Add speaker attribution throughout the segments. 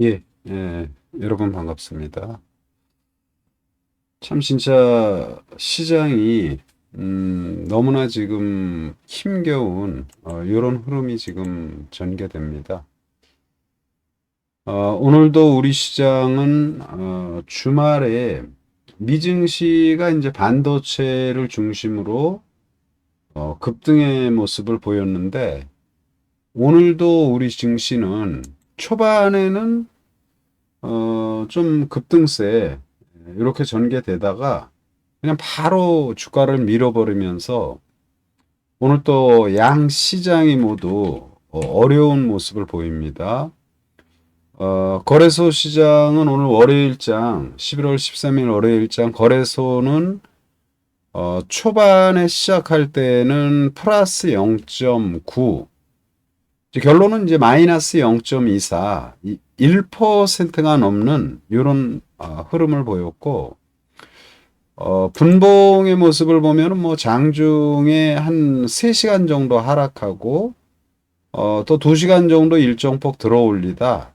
Speaker 1: 예, 예, 여러분 반갑습니다. 참 진짜 시장이 음, 너무나 지금 힘겨운 어, 이런 흐름이 지금 전개됩니다. 어, 오늘도 우리 시장은 어, 주말에 미증시가 이제 반도체를 중심으로 어, 급등의 모습을 보였는데 오늘도 우리 증시는 초반에는 어, 좀 급등세 이렇게 전개되다가 그냥 바로 주가를 밀어버리면서 오늘 또 양 시장이 모두 어, 어려운 모습을 보입니다. 어, 거래소 시장은 오늘 월요일장 11월 13일 월요일장 거래소는 어, 초반에 시작할 때는 플러스 0.9 이제 결론은 이제 마이너스 0.24, 1%가 넘는 이런 어, 흐름을 보였고, 어, 분봉의 모습을 보면은 뭐 장중에 한 3시간 정도 하락하고, 어, 또 2시간 정도 일정폭 들어올리다,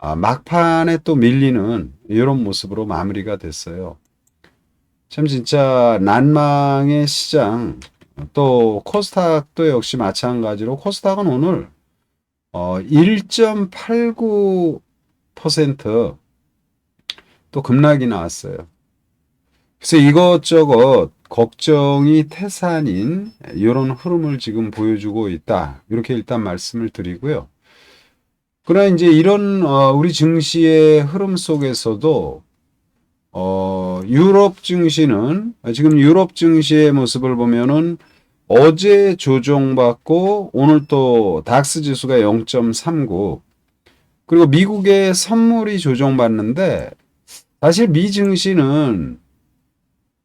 Speaker 1: 아, 막판에 또 밀리는 이런 모습으로 마무리가 됐어요. 참 진짜 난망의 시장, 또 코스닥도 역시 마찬가지로 코스닥은 오늘 어, 1.89%또 급락이 나왔어요. 그래서 이것저것 걱정이 태산인 이런 흐름을 지금 보여주고 있다. 이렇게 일단 말씀을 드리고요. 그러나 이제 이런 어, 우리 증시의 흐름 속에서도 어, 유럽 증시는 지금 유럽 증시의 모습을 보면은 어제 조정받고 오늘 또 닥스 지수가 0.39 그리고 미국의 선물이 조정받는데 사실 미 증시는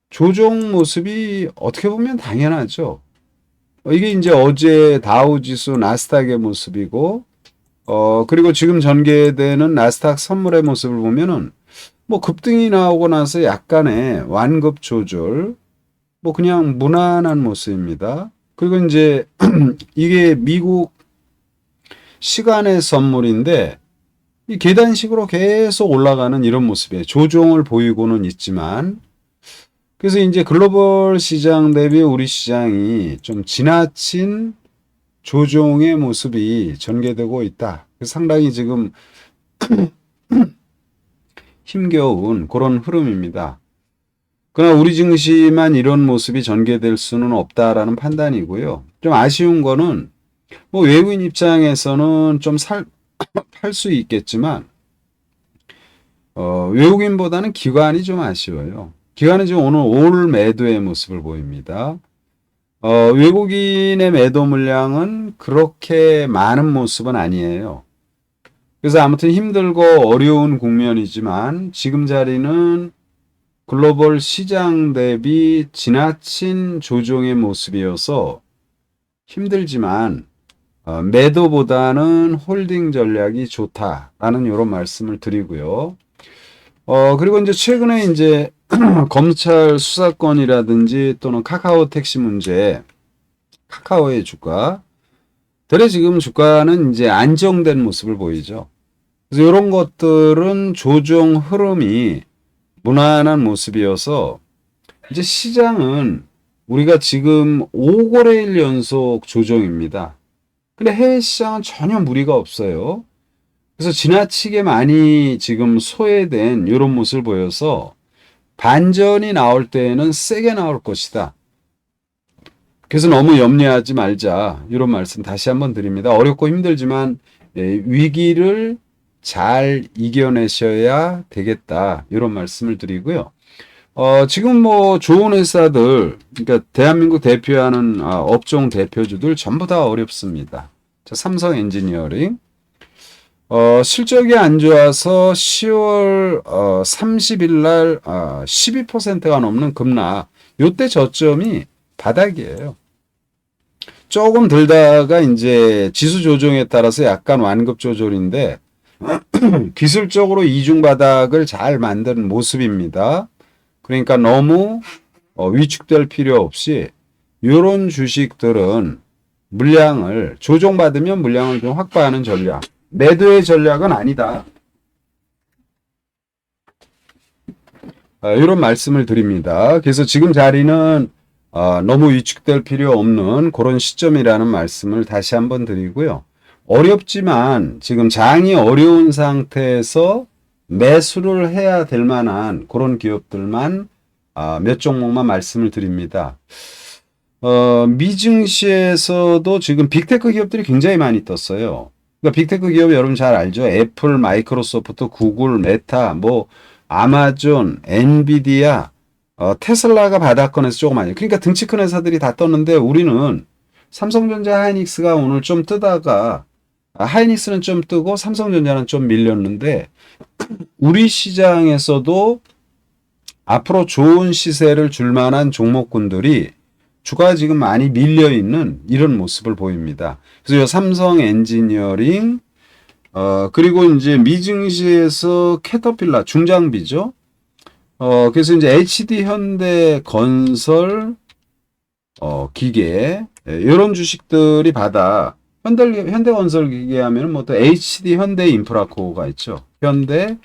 Speaker 1: 조정 모습이 어떻게 보면 당연하죠. 이게 이제 어제 다우 지수 나스닥의 모습이고 어 그리고 지금 전개되는 나스닥 선물의 모습을 보면은 뭐 급등이 나오고 나서 약간의 완급 조절 뭐 그냥 무난한 모습입니다. 그리고 이제 이게 미국 시간의 선물인데 이 계단식으로 계속 올라가는 이런 모습이에요. 조종을 보이고는 있지만 그래서 이제 글로벌 시장 대비 우리 시장이 좀 지나친 조종의 모습이 전개되고 있다. 상당히 지금 힘겨운 그런 흐름입니다. 그러나 우리 증시만 이런 모습이 전개될 수는 없다라는 판단이고요. 좀 아쉬운 거는 뭐 외국인 입장에서는 좀 살, 팔 수 있겠지만, 어, 외국인보다는 기관이 좀 아쉬워요. 기관은 지금 오늘 올 매도의 모습을 보입니다. 어, 외국인의 매도 물량은 그렇게 많은 모습은 아니에요. 그래서 아무튼 힘들고 어려운 국면이지만 지금 자리는 글로벌 시장 대비 지나친 조정의 모습이어서 힘들지만 어, 매도보다는 홀딩 전략이 좋다라는 이런 말씀을 드리고요. 어, 그리고 이제 최근에 이제 검찰 수사권이라든지 또는 카카오 택시 문제, 카카오의 주가, 대래 지금 주가는 이제 안정된 모습을 보이죠. 그래서 이런 것들은 조정 흐름이 무난한 모습이어서 이제 시장은 우리가 지금 5거래일 연속 조정입니다. 근데 해외 시장은 전혀 무리가 없어요. 그래서 지나치게 많이 지금 소외된 이런 모습을 보여서 반전이 나올 때에는 세게 나올 것이다. 그래서 너무 염려하지 말자. 이런 말씀 다시 한번 드립니다. 어렵고 힘들지만 예, 위기를 잘 이겨내셔야 되겠다. 이런 말씀을 드리고요. 어, 지금 뭐 좋은 회사들, 그러니까 대한민국 대표하는 아, 업종 대표주들 전부 다 어렵습니다. 자, 삼성 엔지니어링. 어, 실적이 안 좋아서 10월 어, 30일 날 어, 12%가 넘는 급락. 요때 저점이 바닥이에요. 조금 들다가 이제 지수 조정에 따라서 약간 완급 조절인데 기술적으로 이중 바닥을 잘 만드는 모습입니다. 그러니까 너무 어, 위축될 필요 없이 이런 주식들은 물량을 조정받으면 물량을 좀 확보하는 전략. 매도의 전략은 아니다. 아, 이런 말씀을 드립니다. 그래서 지금 자리는 아, 너무 위축될 필요 없는 그런 시점이라는 말씀을 다시 한번 드리고요. 어렵지만 지금 장이 어려운 상태에서 매수를 해야 될 만한 그런 기업들만 아, 몇 종목만 말씀을 드립니다. 어, 미증시에서도 지금 빅테크 기업들이 굉장히 많이 떴어요. 그러니까 빅테크 기업 여러분 잘 알죠? 애플, 마이크로소프트, 구글, 메타, 뭐 아마존, 엔비디아, 어, 테슬라가 바닥권에서 조금 많이. 그러니까 등치 큰 회사들이 다 떴는데 우리는 삼성전자, 하이닉스가 오늘 좀 뜨다가 아, 하이닉스는 좀 뜨고 삼성전자는 좀 밀렸는데 우리 시장에서도 앞으로 좋은 시세를 줄 만한 종목군들이 주가가 지금 많이 밀려 있는 이런 모습을 보입니다. 그래서 이 삼성 엔지니어링 어 그리고 이제 미증시에서 캐터필라 중장비죠. 어 그래서 이제 HD 현대 건설 어 기계 이런 예, 주식들이 받아 현대 현대건설 기계 하면은 뭐또 HD 현대 인프라코어가 있죠. 현대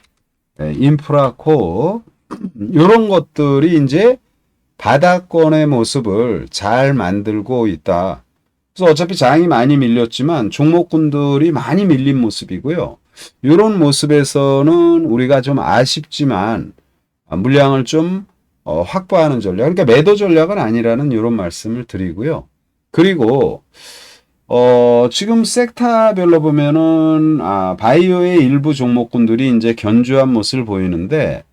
Speaker 1: 예, 인프라코어 이런 것들이 이제 바닥권의 모습을 잘 만들고 있다. 그래서 어차피 장이 많이 밀렸지만 종목군들이 많이 밀린 모습이고요. 이런 모습에서는 우리가 좀 아쉽지만 물량을 좀 어, 확보하는 전략, 그러니까 매도 전략은 아니라는 이런 말씀을 드리고요. 그리고 어, 지금 섹터별로 보면은 아, 바이오의 일부 종목군들이 이제 견주한 모습을 보이는데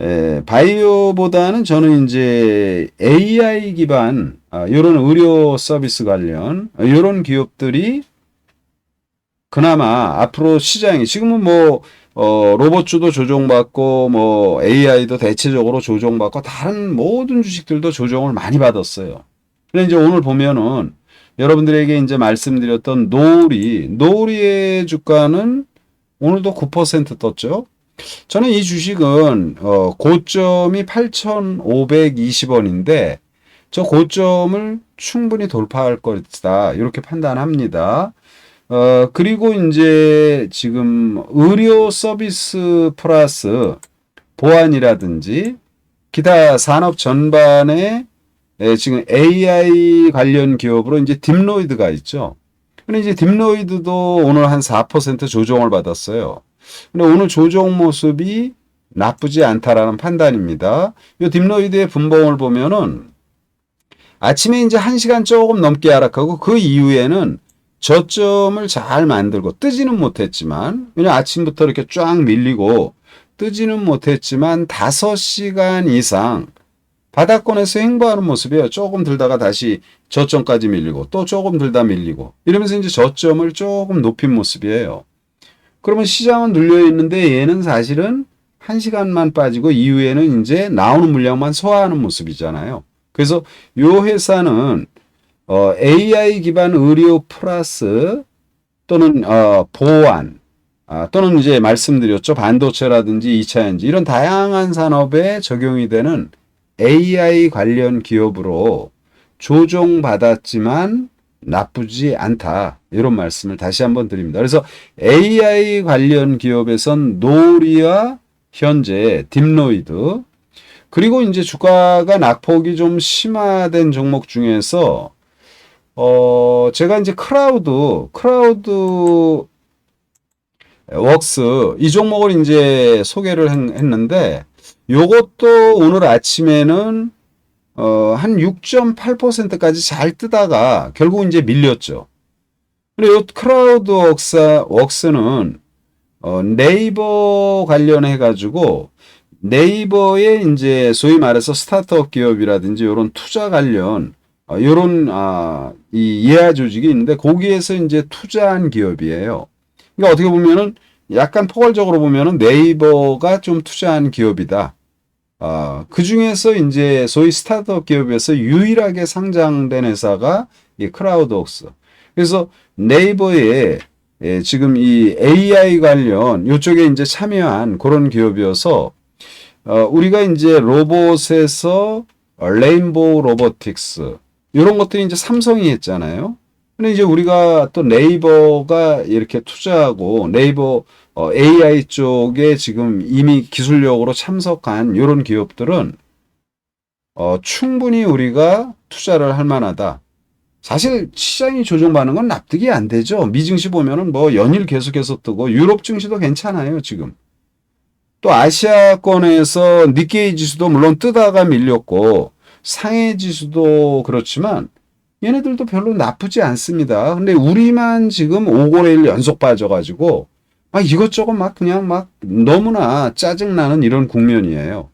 Speaker 1: 에, 바이오보다는 저는 이제 AI 기반 아, 이런 의료 서비스 관련 이런 기업들이 그나마 앞으로 시장이 지금은 뭐 어, 로봇주도 조정받고 뭐 AI도 대체적으로 조정받고 다른 모든 주식들도 조정을 많이 받았어요. 근데 이제 오늘 보면은 여러분들에게 이제 말씀드렸던 노을이 노을이의 주가는 오늘도 9% 떴죠. 저는 이 주식은 어, 고점이 8,520원인데 저 고점을 충분히 돌파할 것이다 이렇게 판단합니다. 어, 그리고 이제 지금 의료 서비스 플러스 보안이라든지 기타 산업 전반에 예, 지금 AI 관련 기업으로 이제 딥로이드가 있죠. 근데 이제 딥로이드도 오늘 한 4% 조정을 받았어요. 근데 오늘 조정 모습이 나쁘지 않다라는 판단입니다. 이 딥로이드의 분봉을 보면은 아침에 이제 1시간 조금 넘게 하락하고 그 이후에는 저점을 잘 만들고 뜨지는 못했지만 왜냐 아침부터 이렇게 쫙 밀리고 뜨지는 못했지만 5시간 이상 바닥권에서 행보하는 모습이에요. 조금 들다가 다시 저점까지 밀리고 또 조금 들다 밀리고 이러면서 이제 저점을 조금 높인 모습이에요. 그러면 시장은 눌려 있는데 얘는 사실은 한 시간만 빠지고 이후에는 이제 나오는 물량만 소화하는 모습이잖아요. 그래서 요 회사는 어, AI 기반 의료 플러스 또는 어, 보안 아, 또는 이제 말씀드렸죠 반도체라든지 2차 엔진 이런 다양한 산업에 적용이 되는 AI 관련 기업으로 조종받았지만 나쁘지 않다. 이런 말씀을 다시 한번 드립니다. 그래서 AI 관련 기업에선 노리와 현재 딥로이드 그리고 이제 주가가 낙폭이 좀 심화된 종목 중에서 어 제가 이제 크라우드 크라우드 웍스 이 종목을 이제 소개를 했는데 요것도 오늘 아침에는 어, 한 6.8%까지 잘 뜨다가 결국 이제 밀렸죠. 그리고 크라우드 웍스, 웍스는 어, 네이버 관련해 가지고 네이버에 이제 소위 말해서 스타트업 기업이라든지 이런 투자 관련 어, 이런 아, 이 이하 조직이 있는데 거기에서 이제 투자한 기업이에요. 그러니까 어떻게 보면은 약간 포괄적으로 보면은 네이버가 좀 투자한 기업이다. 어, 그 중에서 이제 소위 스타트업 기업에서 유일하게 상장된 회사가 이 크라우드웍스. 그래서 네이버에 예, 지금 이 AI 관련 이쪽에 이제 참여한 그런 기업이어서 어, 우리가 이제 로봇에서 레인보우 로보틱스 이런 것들이 이제 삼성이 했잖아요. 근데 이제 우리가 또 네이버가 이렇게 투자하고 네이버 어, AI 쪽에 지금 이미 기술력으로 참석한 이런 기업들은 어, 충분히 우리가 투자를 할 만하다. 사실 시장이 조정받는 건 납득이 안 되죠. 미증시 보면은 뭐 연일 계속해서 뜨고 유럽 증시도 괜찮아요, 지금. 또 아시아권에서 니케이 지수도 물론 뜨다가 밀렸고 상해 지수도 그렇지만 얘네들도 별로 나쁘지 않습니다. 근데 우리만 지금 5거래일 연속 빠져가지고 막 이것저것 막 그냥 막 너무나 짜증나는 이런 국면이에요.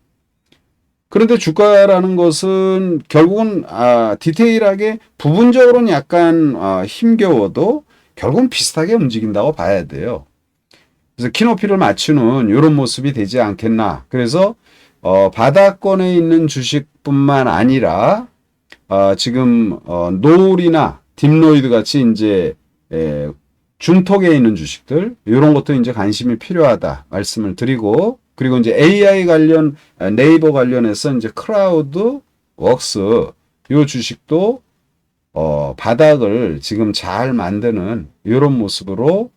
Speaker 1: 그런데 주가라는 것은 결국은 아, 디테일하게 부분적으로는 약간 아, 힘겨워도 결국은 비슷하게 움직인다고 봐야 돼요. 그래서 키높이를 맞추는 이런 모습이 되지 않겠나. 그래서 어, 바닥권에 있는 주식뿐만 아니라 어, 지금 어, 노을이나 딥로이드 같이 이제 에, 중턱에 있는 주식들 이런 것도 이제 관심이 필요하다 말씀을 드리고 그리고 이제 AI 관련 아, 네이버 관련해서 이제 크라우드 웍스 요 주식도 어, 바닥을 지금 잘 만드는 이런 모습으로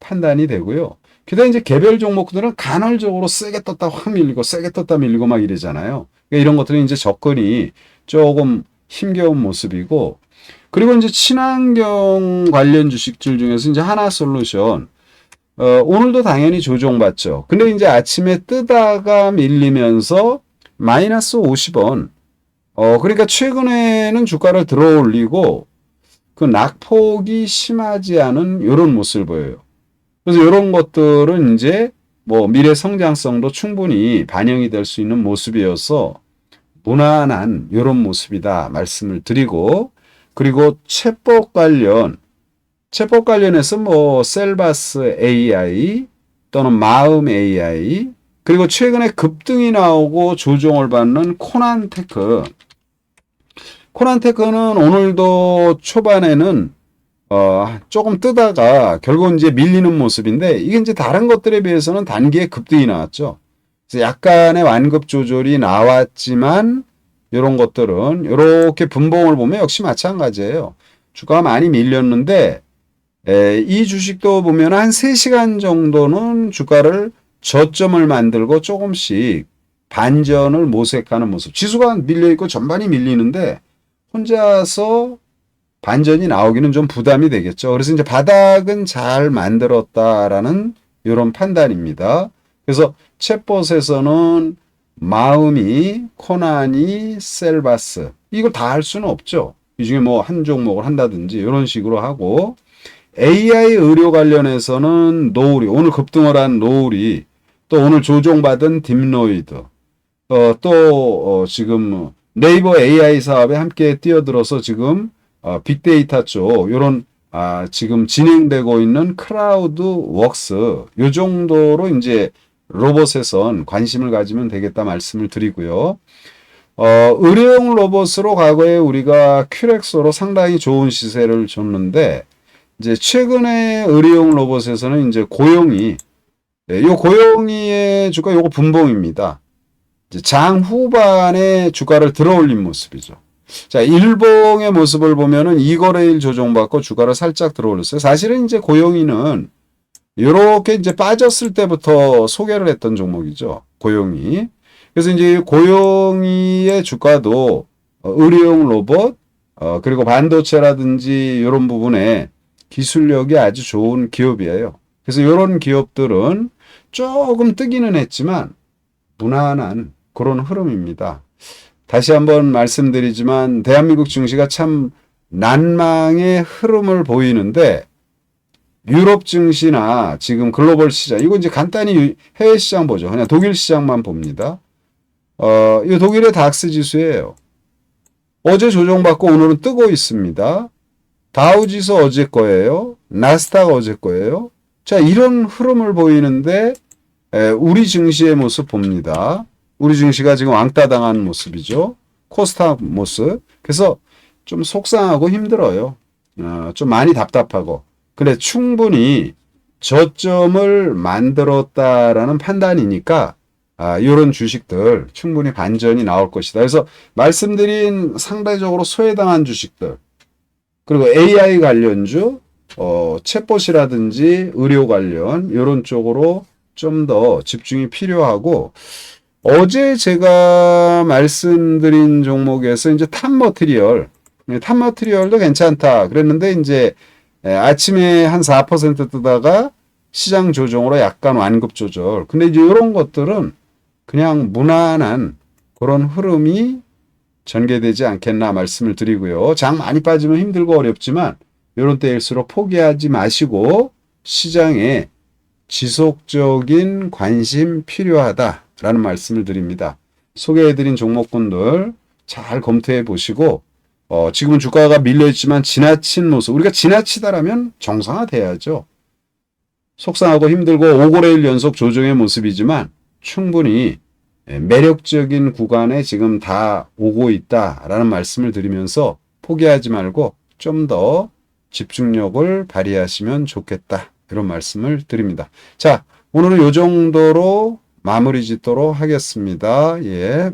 Speaker 1: 판단이 되고요. 그다음 이제 개별 종목들은 간헐적으로 세게 떴다 확 밀리고 세게 떴다 밀리고 막 이러잖아요. 그러니까 이런 것들은 이제 접근이 조금 힘겨운 모습이고 그리고 이제 친환경 관련 주식들 중에서 이제 하나솔루션 어, 오늘도 당연히 조정받죠. 근데 이제 아침에 뜨다가 밀리면서 마이너스 50원. 어, 그러니까 최근에는 주가를 들어 올리고 그 낙폭이 심하지 않은 이런 모습을 보여요. 그래서 이런 것들은 이제 뭐 미래 성장성도 충분히 반영이 될 수 있는 모습이어서 무난한 이런 모습이다 말씀을 드리고 그리고 채법 관련 채법 관련해서 뭐 셀바스 AI 또는 마음 AI 그리고 최근에 급등이 나오고 조정을 받는 코난테크 코난테크는 오늘도 초반에는 어 조금 뜨다가 결국 이제 밀리는 모습인데 이게 이제 다른 것들에 비해서는 단기에 급등이 나왔죠. 약간의 완급 조절이 나왔지만 이런 것들은 이렇게 분봉을 보면 역시 마찬가지예요. 주가가 많이 밀렸는데 에, 이 주식도 보면 한 3시간 정도는 주가를 저점을 만들고 조금씩 반전을 모색하는 모습. 지수가 밀려 있고 전반이 밀리는데 혼자서 반전이 나오기는 좀 부담이 되겠죠. 그래서 이제 바닥은 잘 만들었다라는 이런 판단입니다. 그래서 챗봇에서는 마음이, 코난이, 셀바스 이걸 다 할 수는 없죠. 이 중에 뭐 한 종목을 한다든지 이런 식으로 하고 AI 의료 관련해서는 노을이 오늘 급등을 한 노을이 또 오늘 조종받은 딥노이드 어, 또 어, 지금 네이버 AI 사업에 함께 뛰어들어서 지금 어, 빅데이터 쪽 요런 아, 지금 진행되고 있는 크라우드 웍스 요 정도로 이제 로봇에선 관심을 가지면 되겠다 말씀을 드리고요. 어, 의료용 로봇으로 과거에 우리가 큐렉소로 상당히 좋은 시세를 줬는데 이제 최근에 의료용 로봇에서는 이제 고용이 네, 요 고용이의 주가 요거 분봉입니다. 장 후반에 주가를 들어올린 모습이죠. 자, 일봉의 모습을 보면은 이거래일 조정받고 주가를 살짝 들어올렸어요. 사실은 이제 고용이는 이렇게 이제 빠졌을 때부터 소개를 했던 종목이죠. 고용이. 그래서 이제 고용이의 주가도 어, 의료용 로봇, 어, 그리고 반도체라든지 이런 부분에 기술력이 아주 좋은 기업이에요. 그래서 이런 기업들은 조금 뜨기는 했지만 무난한 그런 흐름입니다. 다시 한번 말씀드리지만 대한민국 증시가 참 난망의 흐름을 보이는데 유럽 증시나 지금 글로벌 시장 이거 이제 간단히 해외 시장 보죠. 그냥 독일 시장만 봅니다. 어, 이 독일의 닥스 지수예요. 어제 조정받고 오늘은 뜨고 있습니다. 다우지수 어제 거예요. 나스닥 어제 거예요. 자, 이런 흐름을 보이는데 에, 우리 증시의 모습 봅니다. 우리 증시가 지금 왕따 당한 모습이죠. 코스닥 모습. 그래서 좀 속상하고 힘들어요. 어, 좀 많이 답답하고. 그래 충분히 저점을 만들었다라는 판단이니까 아, 이런 주식들 충분히 반전이 나올 것이다. 그래서 말씀드린 상대적으로 소외당한 주식들 그리고 AI 관련주 어, 챗봇이라든지 의료 관련 이런 쪽으로 좀 더 집중이 필요하고 어제 제가 말씀드린 종목에서 이제 탑 머티리얼, 예, 탑 머티리얼도 괜찮다 그랬는데 이제 예, 아침에 한 4% 뜨다가 시장 조정으로 약간 완급 조절. 근데 이제 이런 것들은 그냥 무난한 그런 흐름이 전개되지 않겠나 말씀을 드리고요. 장 많이 빠지면 힘들고 어렵지만 이런 때일수록 포기하지 마시고 시장에 지속적인 관심 필요하다라는 말씀을 드립니다. 소개해드린 종목군들 잘 검토해 보시고 어, 지금은 주가가 밀려있지만 지나친 모습 우리가 지나치다라면 정상화돼야죠. 속상하고 힘들고 5거래일 연속 조정의 모습이지만 충분히 예, 매력적인 구간에 지금 다 오고 있다라는 말씀을 드리면서 포기하지 말고 좀 더 집중력을 발휘하시면 좋겠다. 이런 말씀을 드립니다. 자, 오늘은 이 정도로 마무리 짓도록 하겠습니다. 예.